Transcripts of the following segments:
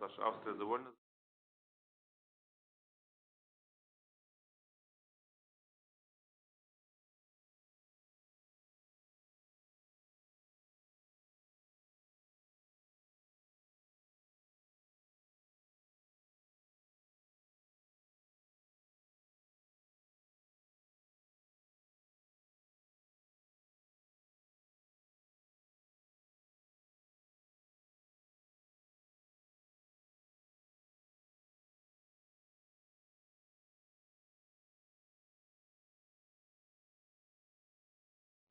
such after the one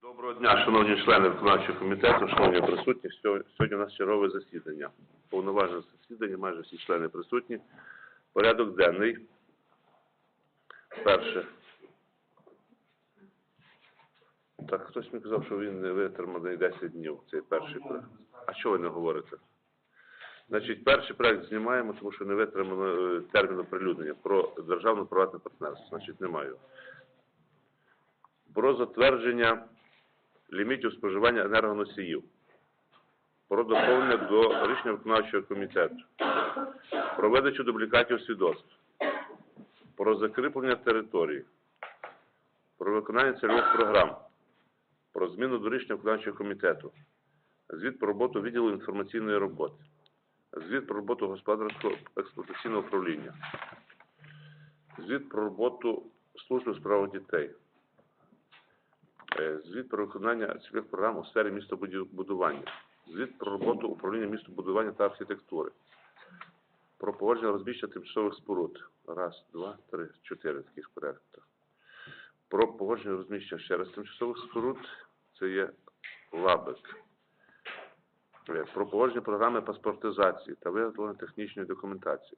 Доброго дня, шановні члени виконавчого комітету, шановні присутні. Сьогодні у нас чергове засідання. Повноважне засідання, майже всі члени присутні. Порядок денний. Перше. Так, хтось мені казав, що він не витриманий 10 днів, цей перший проект. А що ви не говорите? Значить, перший проект знімаємо, тому що не витримано е, термін оприлюднення про державно-приватне партнерство. Значить, немає. Про затвердження лімітів споживання енергоносіїв. Про доповнення до рішення виконавчого комітету. Про видачу дублікатів свідоцтв. Про закріплення території. Про виконання цільових програм. Про зміну до рішення виконавчого комітету. Звіт про роботу відділу інформаційної роботи. Звіт про роботу господарського експлуатаційного управління. Звіт про роботу служби у дітей. Е, Звіт про виконання цільових програм у сфері містобудування. Звіт про роботу управління містобудування та архітектури. Про погодження розміщення тимчасових споруд. Раз, два, три, чотири таких проєктів. Про погодження розміщення ще раз тимчасових споруд. Це є лабик. Е, Про погодження програми паспортизації та виготовлення технічної документації.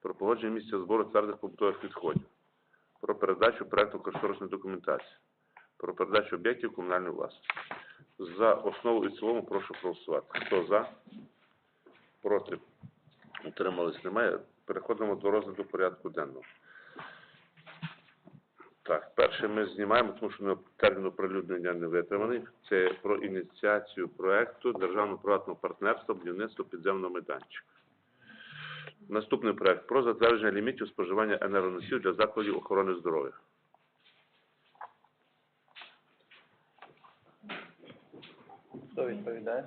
Про погодження місця збору твердих побутових відходів. Про передачу проекту кошторисної документації про передачу об'єктів комунальної власності. За основу і цілому прошу проголосувати. Хто за? Проти? Утримались? Немає. Переходимо до розгляду порядку денного. Так, перше ми знімаємо, тому що термін оприлюднення не витриманий. Це про ініціацію проекту державно-приватного партнерства будівництва підземного майданчика. Наступний проект про затвердження лімітів споживання енергоносіїв для закладів охорони здоров'я. Хто відповідає?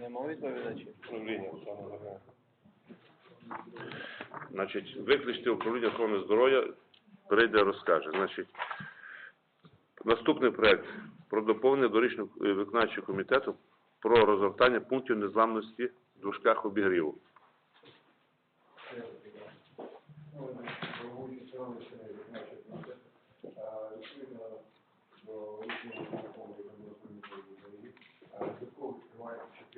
Нема відповідачів? Управління охорони здоров'я. Значить, викличте управління охорони здоров'я, прийде, розкаже. Значить, наступний проект про доповнення до рішення е, виконавчого комітету про розгортання пунктів незламності в дужках обігріву. Відповідно до рішення закону, яке було прийнято в Україні, додатково відкривається чотири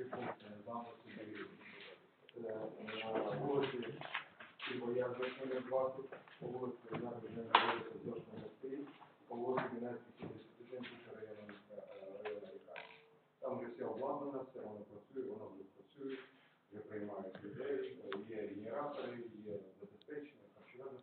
пункти незламності доріг. Це на вулиці Кібоя Зошної 20, по вулиці Знаки вулиці Зошної стоїть, по вулиці Геннадській 71, Куча району міста е, району лікарні. Там вже все обладнано, все воно працює, воно вже працює, вже приймають людей, є генератори, є забезпечення, харчове.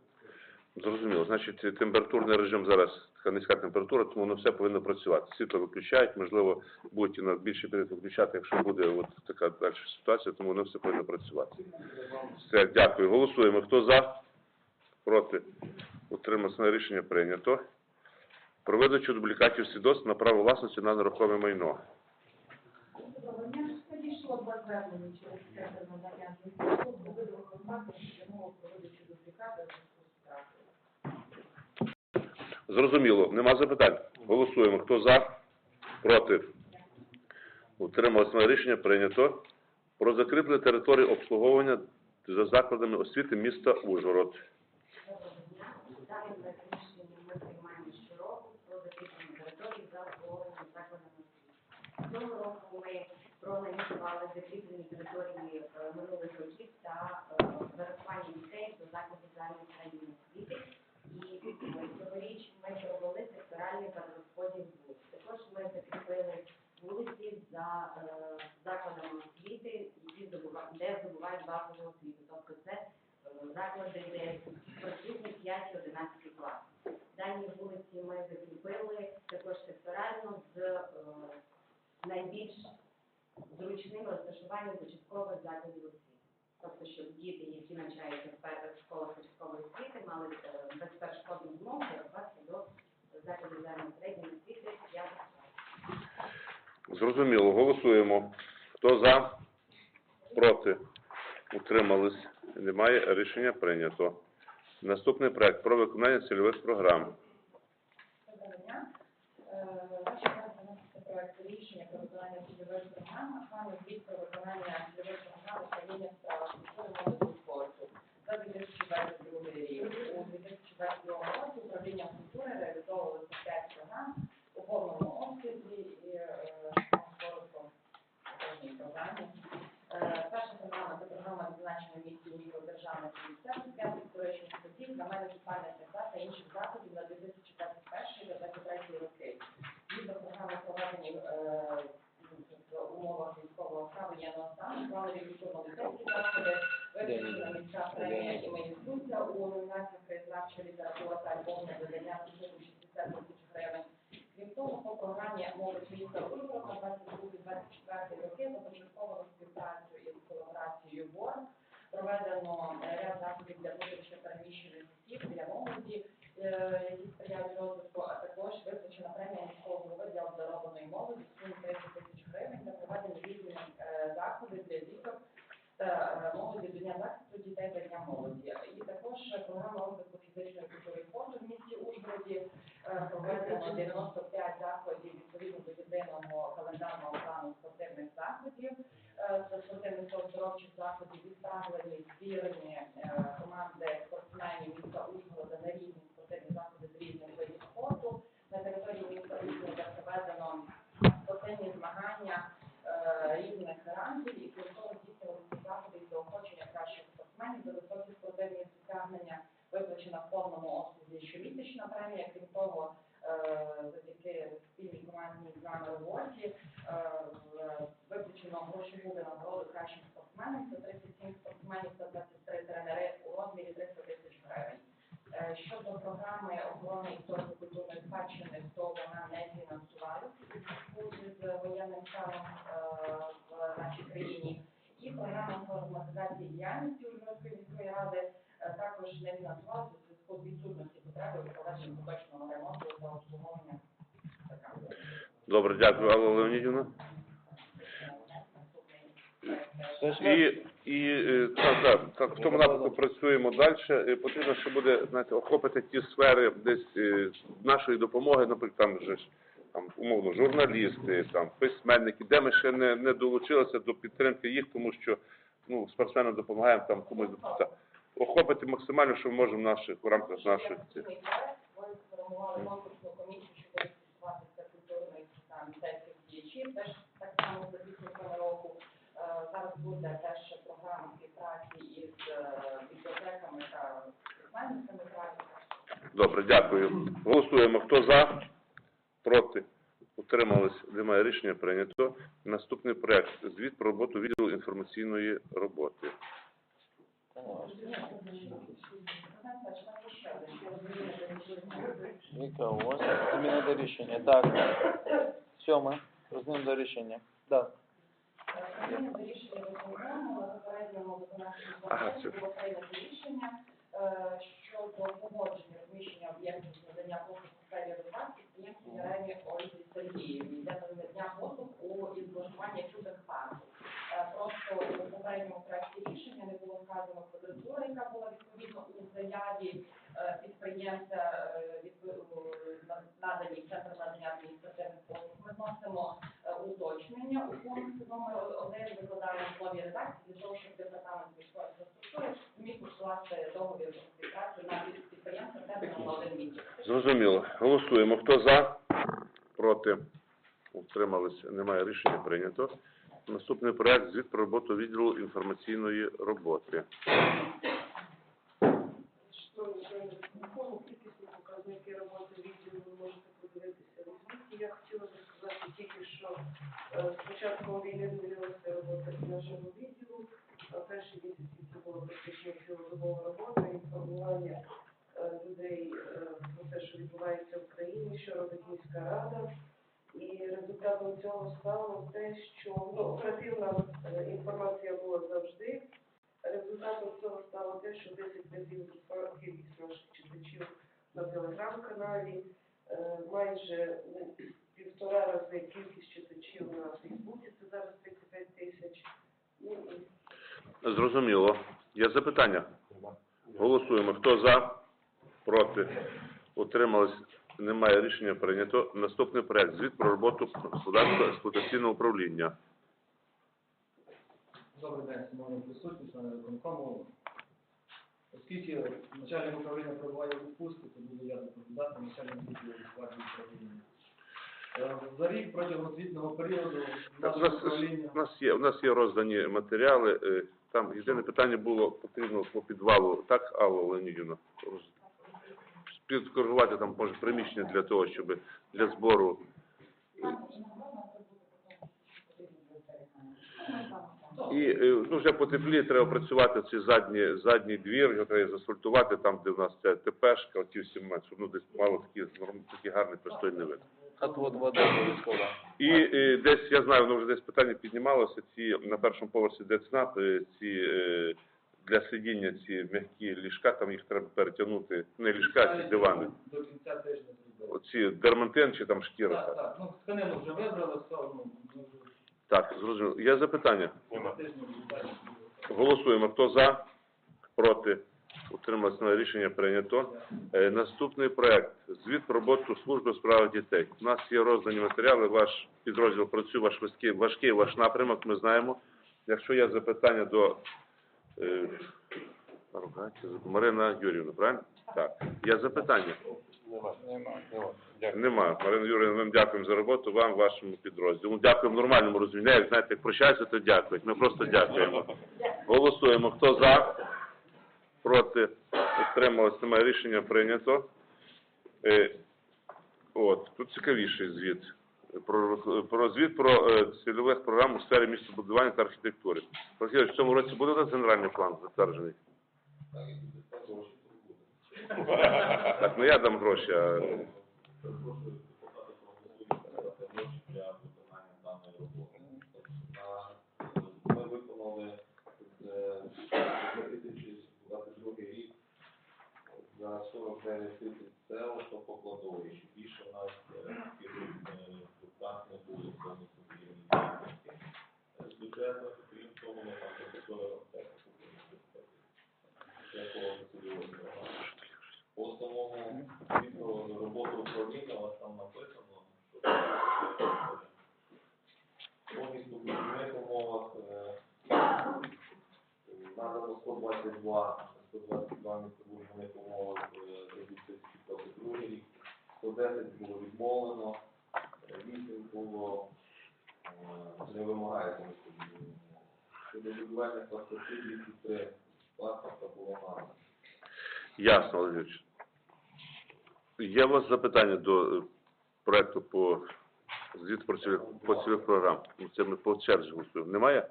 Зрозуміло. Значить, температурний режим зараз така низька температура, тому воно все повинно працювати. Світло виключають, можливо, будуть на більший період виключати, якщо буде от така далі ситуація, тому воно все повинно працювати. Все, дякую. Голосуємо. Хто за? Проти? Утримався рішення прийнято. Про дублікатів свідоцтв на право власності на нерухоме майно. Надання Зрозуміло. Нема запитань? Голосуємо. Хто за? Проти? Утрималось на рішення прийнято. Про закріплення території обслуговування за закладами освіти міста Ужгород. Цього року ми проаналізували закріплені території минулих років та зарахування дітей до закладів загальної середньої освіти. Е, цьогоріч провели секторальний перерозподіл вулиць. Також ми закріпили вулиці за е, закладами освіти, які де здобувають базову освіту. Тобто це е, заклади, де присутні 5-11 клас. Дані вулиці ми закріпили також секторально з е, найбільш зручним розташуванням початкових закладів освіти. Тобто, щоб діти, які навчаються в перших школах початкової освіти, мали е, безперешкодну змогу дорватися до закладів загальної середньої освіти п'ятих класів. Зрозуміло, голосуємо. Хто за? Проти? Утримались? Немає. Рішення прийнято. Наступний проект про виконання цільових програм. Доброго дня. Е, рішення про виконання цільових програм, а саме звіт про виконання цільових програм управління справ культури спорту за 2022 рік. У 2022 році управління культури реалізовувалося 5 програм у повному обсязі і е, коротко по кожній програмі. Е, Перша програма це програма відзначення місць міського державних і місцевих свят історичних подій, знаменних пам'ятних дат та інших заходів на 2021 та 2023 роки. Згідно програми проведені е, в умовах військового стану воєнного стану, планові культурно-мистецькі заходи, визначена міська премія імені Сунця у номінаціях краєзнавча література та альбомне видання сумою 60 тисяч гривень. Крім того, по програмі молодь міста Ужгород на 22-24 роки започатковано співпрацю із колаборацією БОР. Проведено е, ряд заходів для внутрішньо переміщених осіб, для молоді, е, які сприяють розвитку, а також визначена премія міського голови для обдарованої молоді в сумі 30 тисяч гривень та проведені різні е, заходи для діток та молоді до Дня захисту дітей та Дня молоді. І також програма розвитку фізичної культури спорту в місті Ужгороді проведено 95 заходів відповідно до єдиного календарного плану спортивних заходів. Е, Це спортивних та оздоровчих заходів відправлені збірні е, команди спортсменів міста Ужгорода на різні спортивні заходи з різних видів спорту. На території міста Ужгорода проведено спортивні змагання е, різних рангів і крім того здійснювалися заходи із заохочення кращих спортсменів за високі спортивні досягнення виплачена в повному обсязі щомісячна премія. Крім того, е, завдяки спільній командній з нами роботі е, в- виплачено грошову винагороду кращим спортсменам. Це 37 спортсменів та 23 тренери у розмірі 300 тисяч гривень. Е, Щодо програми охорони історико-культурної спадщини, то вона не фінансувалася у зв'язку з воєнним станом е, в нашій країні. І програма інформатизації діяльності Ужгородської міської ради е, також не фінансувалася у зв'язку з відсутності потреби у проведенні поточного ремонту та обслуговування. Така. Добре, дякую, Алла Леонідівна. І, і е, так, так, так, в тому напрямку працюємо далі. Е, Потрібно, що буде знаєте, охопити ті сфери десь е, нашої допомоги, наприклад, там же ж там умовно журналісти, там письменники, де ми ще не, не долучилися до підтримки їх, тому що ну спортсменам допомагаємо там комусь допомагати. Охопити максимально, що ми можемо наших в рамках наших цих. Ми сформували конкурсну комісію, що буде стосуватися культурних там мистецьких теж так само за підсумками року. Е, Зараз буде теж програма співпраці із е, бібліотеками та письменниками праці. Добре, дякую. Голосуємо. Хто за? Проти? Утримались? Немає рішення прийнято. Наступний проект. Звіт про роботу відділу інформаційної роботи. У вас зміна рішення. Так. Сьоме. Зміна до рішення. Виконавчому Ага, це- рішення е, щодо погодження розміщення об'єктів надання послуг у сфері розвитку підприємстві Яремі Ольги Сергіївні для надання послуг у ізблокуванні чудих парку. Е, Просто у попередньому проекті рішення не було вказано квадратура, яка була відповідно у заяві е, підприємця е, відпо- е, на- надані в центр надання адміністративних послуг. Ми вносимо е, уточнення номер один викладаємо в редакції для того, щоб департамент міської інфраструктури міг укласти договір про співпрацю на підприємство терміном на один місяць. Зрозуміло. Голосуємо. Хто за? Проти? Утримались? Немає рішення прийнято. Наступний проект. Звіт про роботу відділу інформаційної роботи. що виконкому кількісні показники роботи відділу ви можете подивитися в звіті. Я хотіла би сказати тільки, що е, з початком війни змінилася робота нашого відділу. А перші місяці це було практично цілодобова робота, інформування е, людей е, про те, що відбувається в країні, що робить міська рада. І результатом цього стало те, що ну, оперативна е, інформація була завжди. Результатом цього стало те, що 10 разів кількість наших читачів на телеграм-каналі, е, майже півтора рази кількість читачів на Фейсбуці, це зараз 35 тисяч. Ну, Зрозуміло. Є запитання? Голосуємо. Хто за? Проти? Утримались? Немає рішення прийнято. Наступний проект. Звіт про роботу господарського експлуатаційного управління. Добрий день, шановні присутні, члени виконкому. Оскільки начальник управління перебуває у відпустці, то буду я доповідати начальник відділу складу управління. Е, За рік протягом звітного періоду наше нас, управління у нас є, у нас є роздані матеріали. е, Там єдине питання було потрібно по підвалу, так, Алла Леонідівна? Роз- Підкоригувати там, може, приміщення для того, щоб для збору. І е, ну, вже потепліє, треба працювати цей задній, задній двір, його треба заасфальтувати, там, де в нас ця ТПшка, оті всі моменти, щоб ну, десь мало норм- такий гарний, пристойний вид. Отвод води обов'язково. І е, десь, я знаю, воно вже десь питання піднімалося, ці на першому поверсі ДЦНАП, е, ці е, для сидіння ці м'які ліжка, там їх треба перетягнути, не ліжка, а ці дивани. до кінця тижня зробили. Оці дермантин чи там шкіра. Так, так, ну тканину вже вибрали, все, ну, ми вже Так, зрозуміло. Є запитання? Голосуємо. Хто за? Проти? Утрималось на рішення прийнято. Е, наступний проект. Звіт про роботу служби у справах дітей. У нас є роздані матеріали, ваш підрозділ працює, ваш важкий, важкий ваш напрямок, ми знаємо. Якщо є запитання до Марина Юрівна, правильно? Так. Є запитання? Немає. Марина Юрійовна, ми дякуємо за роботу, вам, вашому підрозділу. Дякуємо нормальному розумінні. Як знаєте, як прощаються, то дякують. Ми просто дякуємо. Голосуємо. Хто за? Проти? Утрималось? Немає рішення прийнято. Е, от, тут цікавіший звіт. Про, звіт про е, цільових програм у сфері містобудування та архітектури. Олексій, в цьому році буде генеральний план затверджений? Так, ну я дам гроші, а... За 2022 рік за 49 тисяч сел, що по кладовищі. Більше у нас субстанції не було повністю вільні діяльності. З бюджету, крім того, ми там закупили аптеку. Якого цільової програми. По самому звіту роботу управління у вас там написано, що повністю в будівельних умовах е, надано 122, 122 містобудівних умовах е, за 2022 рік, 110 було відмовлено, 8 було е, не вимагається містобудівних умов. Щодо будівельних паспортів 203 паспорта було надано. Ясно, Олег Юрійович. Є у вас запитання до е, проекту по звіту про цільових, по цільових програм? Це ми по черзі голосуємо. Немає?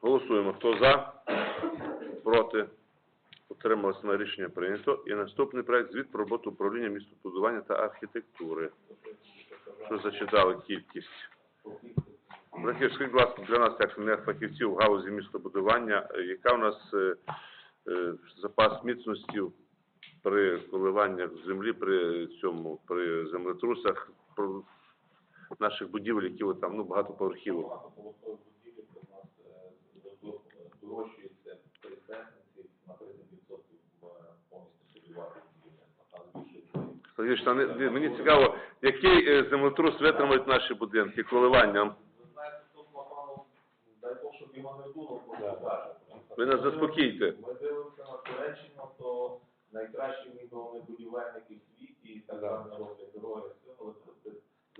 Голосуємо. Хто за? Проти? Утрималося на рішення прийнято. І наступний проект звіт про роботу управління містобудування та архітектури. Що зачитали кількість? Брахів, скажіть, будь ласка, для нас, як фахівців в галузі містобудування, е, яка у нас е, е, запас міцності при коливаннях землі, при цьому, при землетрусах, наших будівель, які там, ну, багатоповерхівок. Багатоповерхові будівлі це в нас е, до- дорожчується пересесниці на 30% в повністю собівати будівлі. А збільшується та не- не- Мені цікаво, який е, землетрус витримають наші будинки, коливання? Ви знаєте, тут, напевно, дай Бог, щоб його не було, просто кажуть. Ви нас заспокійте. Ми дивимося на Туреччину, то найкращі відомі будівельники в світі, і так далі роблять дороги, все, але це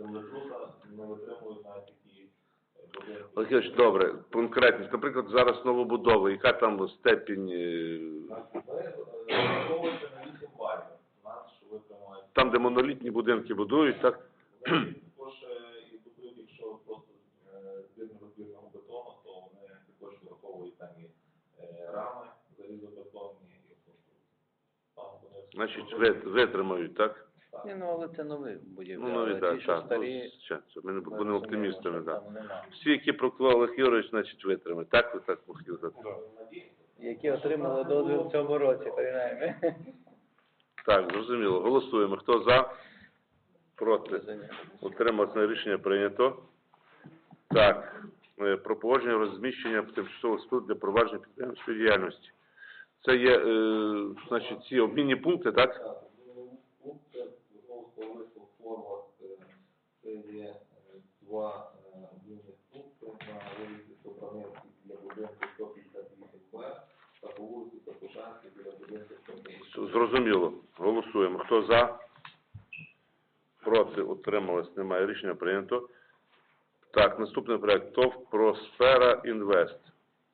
землетруса не витримують навіть такі е, будинки. Олег добре, конкретність. Наприклад, зараз новобудови, яка там степінь, е, Ми е, розраховуємося на 8 балів. Нас, що витримають там, де монолітні будинки будують, так? Також е, і якщо просто е, збірно-розбірного бетону, то вони також враховують там і е, рами залізобетонні, і. Там Значить, ви- витримають, так? Ні, ну але це нові будівлі. Ну, нові, так, так. Ну, старі, ще, ми не будемо оптимістами, так. Всі, які проклав Олег Юрійович, значить витримають. Так ви так хотіли сказати? Які отримали дозвіл в цьому році, принаймні. Так, зрозуміло. Голосуємо. Хто за? Проти? Утримався рішення прийнято. Так, е, про погодження розміщення тимчасових споруд для провадження підприємської діяльності. Це є, е, значить, ці обмінні пункти, так? Так, пункти товариство «Форвард», е, це є е, два обмінних пункти на вулиці Собранецькій біля будинку 158Б та по вулиці Капушанській біля будинку 158 Зрозуміло. Голосуємо. Хто за? Проти? Утрималось? Немає. Рішення прийнято. Так, наступний проект ТОВ Просфера Інвест.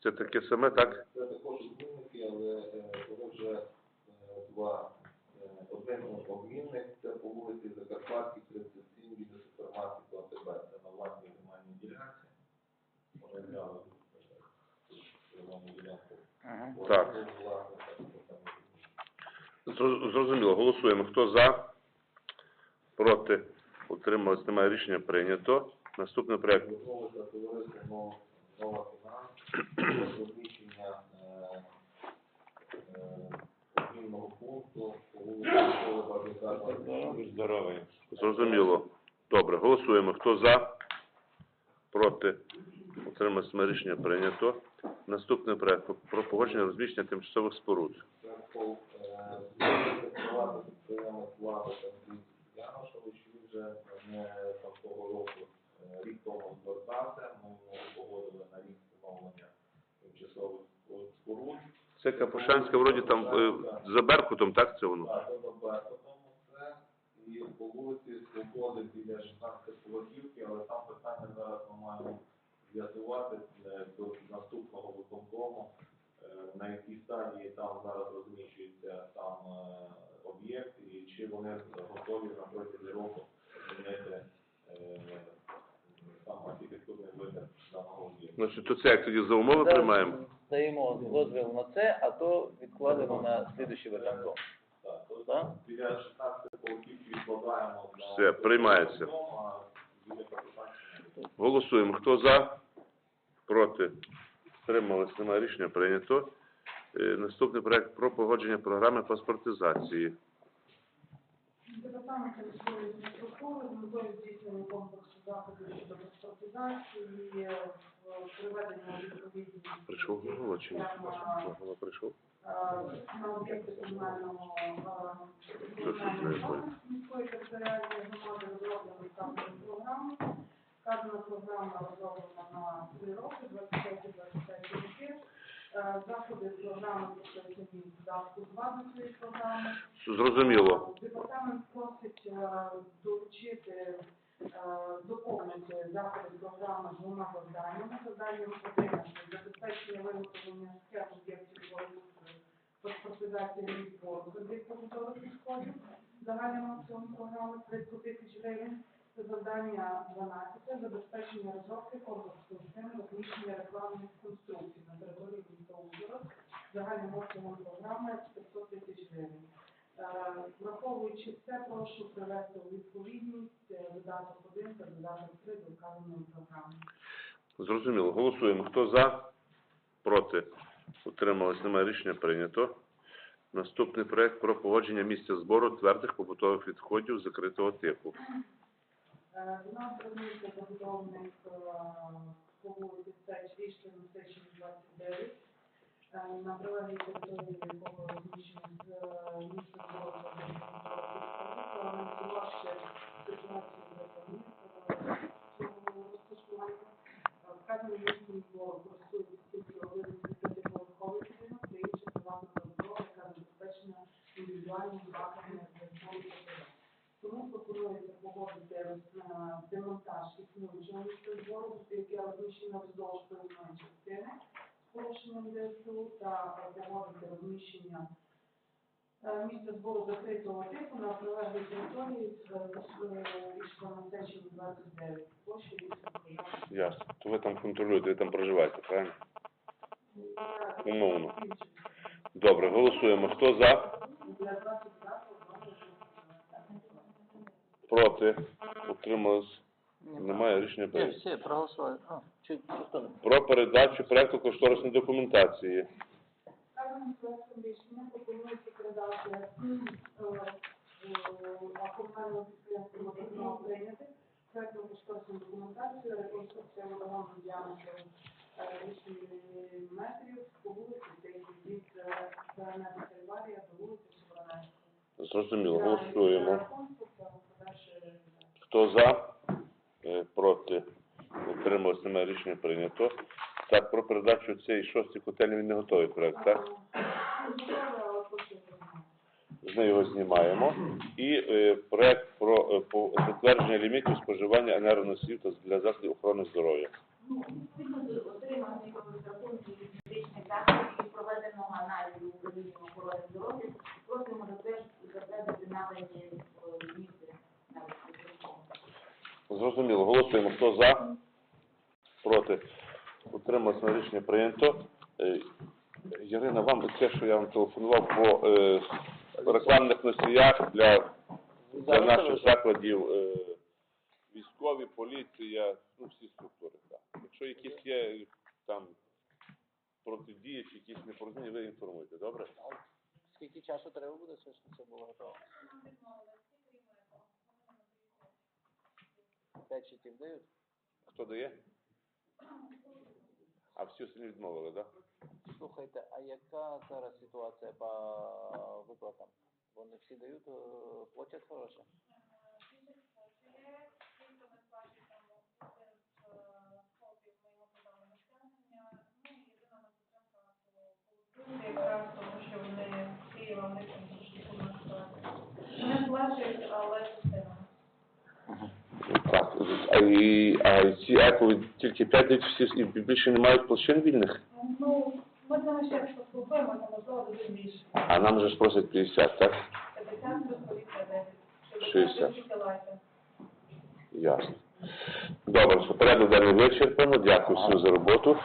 Це таке саме, так? Це також обмінники, але е, вони вже е, два. Е, Один обмінник, це по вулиці Закарпатській, 37 біля супермаркету АТБ. Це на власній земельній ділянці. Вони взяли е, земельну ділянку. Ага. Вони Так. були власниками, там, Зро- Зрозуміло. Голосуємо. Хто за? Проти? Утрималось? Немає. Рішення прийнято. Наступний проект. Звернулося товариство «Нова- Нова фінанс про розміщення е, е, обмінного пункту по вулиці Миколи Бабіка. Здоровий. Зрозуміло. Добре, голосуємо. Хто за? Проти? Немає. Рішення прийнято. Наступний проект про погодження розміщення тимчасових споруд. Це не того року, е, рік тому звертався, ми погодили на рік встановлення тимчасових споруд. Це Капушанська, вроді там е, за Беркутом, так це воно? Так, це до Беркутому це, і по вулиці Свободи біля 16 Кулаківки, але там питання зараз ми маємо з'ясувати е, до наступного виконкому, на якій стадії там зараз розміщується там об'єкт, і чи вони готові на протязі року е, архітектурний вигляд даного об'єкту. Значить, то це як тоді за умови приймаємо? Даємо дозвіл на це, а то відкладемо на слідуючий виконком. Так, то Так? біля 16 Кулаківки відкладаємо на Все, приймається. а біля Капітанського Голосуємо. Хто за? Проти? Стрималось? Немає рішення прийнято. Е, Наступний проект про погодження програми паспортизації. Департамент міської інфраструктури з метою здійснення комплексу заходів щодо транспортизації, е, приведення у відповідність Прийшов голова чи ні? Голова прийшов? е, на об'єкти комунального е, комунальної власності міської територіальної громади розроблена там програму. Вказана програма розроблена на три роки, 23-25 роки. Е, Заходи з програми в додатку 2 до цієї програми. Зрозуміло. Департамент просить е, долучити, е, доповнити заходи програми двома завданнями. Завданням один – забезпечення виготовлення схем об'єктів благоустрою, паспортизація міст збору кредит побутових відходів. Загальним обсягом програми 30 тисяч гривень. Завдання 12 – забезпечення розробки конкурсу схем розміщення рекламних конструкцій на території міста Ужгород. Загальним обсягом програми 500 тисяч гривень. Е, Враховуючи це, прошу привести у відповідність е, додаток 1 та додаток 3 до вказаної програми. Зрозуміло. Голосуємо. Хто за? Проти? Утрималось? Немає рішення прийнято. Наступний проект про погодження місця збору твердих побутових відходів закритого типу. Е, У нас звернувся забудовник е, по вулиці Сеч, Річки на Сечі 29, е, на прилеглій території якого розміщено з е, збору твердих важче ситуацію в цьому розташування. Е, Вказаний місце збору користується тільки один десятиповерховий будинок та інша приватна забудова, яка забезпечена індивідуальним заходами для збору потреб. Тому пропонується погодити е, демонтаж існуючого місця збору, яке розміщено вздовж проїзної частини з порушенням ДСУ, та погодити розміщення е, місця збору закритого типу на прилеглій території з Ішконосечі 29, площі 8 Ясно. То ви там контролюєте, ви там проживаєте, правильно? Умовно. Добре, голосуємо. Хто за? Для 25 року Проти? Утримались? Немає рішення Ні, прийнято. всі проголосували. А, чи, чи хто не? Про передачу проекту кошторисної документації. Вказаним проектом рішення пропонується передати е, а комунальному підприємству «Водоканал» прийняти проектну кошторисну документацію, реконструкція водогону діаметром е, 8 метрів по вулиці Тихій, від е, Кальварія до вулиці Собранецької. Зрозуміло, голосуємо. Подальше Хто за? Проти? Немає рішення прийнято. Так, про передачу цієї шостій котельні він не готовий проект, так? потім Ми його знімаємо. І е, проект про е, затвердження лімітів споживання енергоносіїв та для закладів охорони здоров'я. Проведеного аналізу управління охорони здоров'я, просимо затвердити е, місця. Зрозуміло. Голосуємо. Хто за? Проти? Утрималось на рішення прийнято. Е, Ярина, вам те, що я вам телефонував по е, рекламних носіях для, для наших закладів е, військові, поліція, ну всі структури. Так. Якщо якісь є там протидії чи якісь непорозуміння, ви інформуйте, добре? Скільки часу треба буде, щоб це було готово? П'ять щитів дають? Хто дає? А всі остальні відмовили, так? Слухайте, а яка зараз ситуація по виплатам? Вони всі дають, е, платять гроші? якраз тому, що вони з Києва. Не але а, і, а ці еко тільки 5 дають всі і більше не мають площин вільних? Ну, ми з ними ще раз поспілкуємося, можливо, дуже більше. А нам же ж просять 50, так? 50 плюс 60. Ясно. Добре, що порядок денний вичерпано. Дякую всім за роботу.